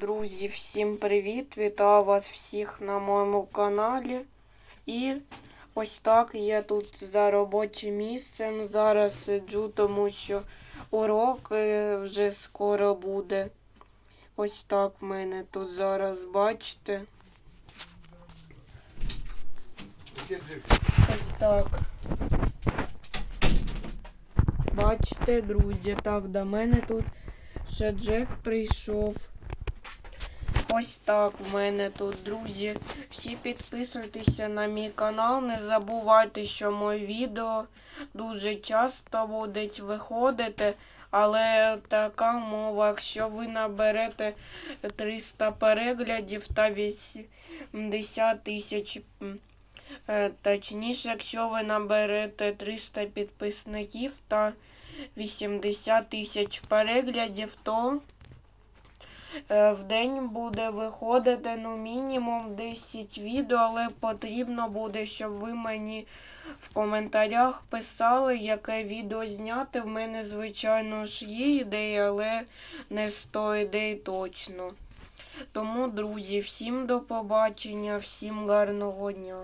Друзі, всім привіт! Вітаю вас всіх на моєму каналі. І ось так я тут за робочим місцем. Зараз сиджу, тому що урок е, вже скоро буде. Ось так в мене тут зараз бачите. Ось так. Бачите, друзі, так, до мене тут ще Джек прийшов. Ось так в мене тут, друзі. Всі підписуйтеся на мій канал. Не забувайте, що мої відео дуже часто будуть виходити. Але така мова, якщо ви наберете 300 переглядів та 80 тисяч. е, Точніше, якщо ви наберете 300 підписників та 80 тисяч переглядів, то в день буде виходити ну, мінімум 10 відео, але потрібно буде, щоб ви мені в коментарях писали, яке відео зняти. В мене, звичайно ж, є ідеї, але не 100 ідей точно. Тому, друзі, всім до побачення, всім гарного дня.